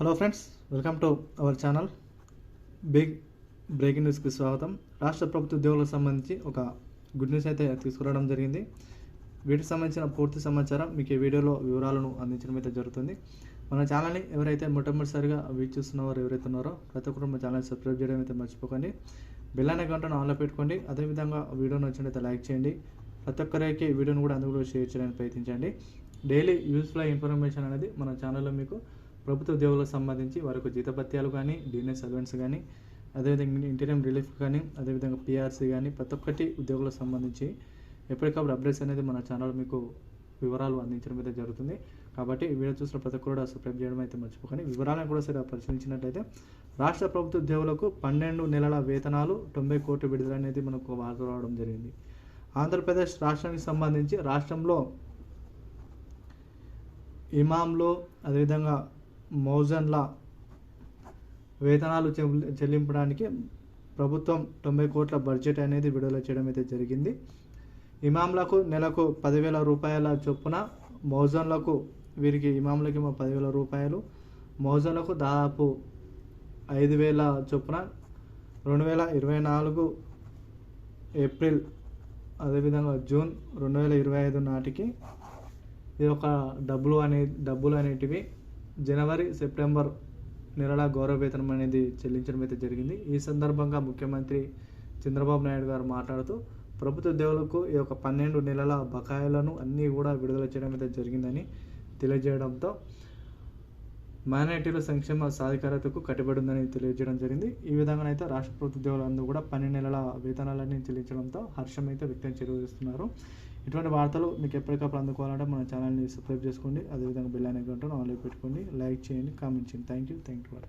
Hello friends welcome to our channel big breaking న్యూస్కి స్వాగతం. రాష్ట్ర ప్రభుత్వ ఉద్యోగులకు సంబంధించి ఒక గుడ్ న్యూస్ అయితే తీసుకురావడం జరిగింది. వీటికి సంబంధించిన పూర్తి సమాచారం మీకు ఈ వీడియోలో వివరాలను అందించడం అయితే జరుగుతుంది. మన ఛానల్ని ఎవరైతే మొట్టమొదటిసారిగా వీచ్ చూస్తున్నవారు ఎవరైతే ఉన్నారో ప్రతి ఒక్కరు మన ఛానల్ సబ్స్క్రైబ్ చేయడం అయితే మర్చిపోకండి. బెల్ అనే గంటను ఆన్లో పెట్టుకోండి. అదేవిధంగా వీడియో నచ్చినట్లయితే లైక్ చేయండి. ప్రతి ఒక్కరికి వీడియోని కూడా అందులో షేర్ చేయడానికి ప్రయత్నించండి. డైలీ యూస్ఫుల్ ఇన్ఫర్మేషన్ అనేది మన ఛానల్లో మీకు ప్రభుత్వ ఉద్యోగులకు సంబంధించి వారికి జీతభత్యాలు కానీ డిఎన్ఎస్ అలవెన్స్ కానీ అదేవిధంగా ఇంటీరియం రిలీఫ్ కానీ అదేవిధంగా పిఆర్సీ కానీ ప్రతి ఒక్కటి ఉద్యోగులకు సంబంధించి ఎప్పటికప్పుడు అప్డేట్స్ అనేది మన ఛానల్ మీకు వివరాలు అందించడం అయితే జరుగుతుంది. కాబట్టి వీడియో చూసిన ప్రతి ఒక్కరు కూడా సబ్స్క్రైబ్ చేయడం అయితే మర్చిపోకండి. వివరాలను కూడా సరే పరిశీలించినట్లయితే రాష్ట్ర ప్రభుత్వ ఉద్యోగులకు పన్నెండు నెలల వేతనాలు తొంభై కోట్లు విడుదల అనేది మనకు వార్త రావడం జరిగింది. ఆంధ్రప్రదేశ్ రాష్ట్రానికి సంబంధించి రాష్ట్రంలో ఇమాంలో అదేవిధంగా మౌజన్ల వేతనాలు చెల్లి- చెల్లింపడానికి ప్రభుత్వం తొంభై కోట్ల బడ్జెట్ అనేది విడుదల చేయడం అయితే జరిగింది. ఇమాంలకు నెలకు పదివేల రూపాయల చొప్పున మౌజన్లకు వీరికి ఇమాంలకి పదివేల రూపాయలు మౌజన్లకు దాదాపు ఐదు వేల చొప్పున రెండు వేల ఇరవై నాలుగు ఏప్రిల్ అదేవిధంగా జూన్ రెండు వేల ఇరవై ఐదు నాటికి ఇది ఒక డబ్బులు అనే డబ్బులు అనేటివి జనవరి సెప్టెంబర్ నెలల గౌరవ వేతనం అనేది చెల్లించడం అయితే జరిగింది. ఈ సందర్భంగా ముఖ్యమంత్రి చంద్రబాబు నాయుడు గారు మాట్లాడుతూ ప్రభుత్వ ఉద్యోగులకు ఈ యొక్క పన్నెండు నెలల బకాయిలను అన్నీ కూడా విడుదల చేయడం అయితే జరిగిందని తెలియజేయడంతో మైనార్టీల సంక్షేమ సాధికారతకు కట్టుబడి ఉందని తెలియజేయడం జరిగింది. ఈ విధంగా అయితే రాష్ట్ర ప్రభుత్వ ఉద్యోగులందరూ కూడా పన్నెండు నెలల వేతనాలన్నీ చెల్లించడంతో హర్షం అయితే వ్యక్తం చేస్తున్నారు. ఇటువంటి వార్తలు మీకు ఎప్పటికప్పుడు అందుకోవాలంటే మన ఛానల్ని సబ్స్క్రైబ్ చేసుకోండి. అదేవిధంగా బెల్ అనే గంటను పెట్టుకోండి లైక్ చేయండి కామెంట్ చేయండి. Thank you thank you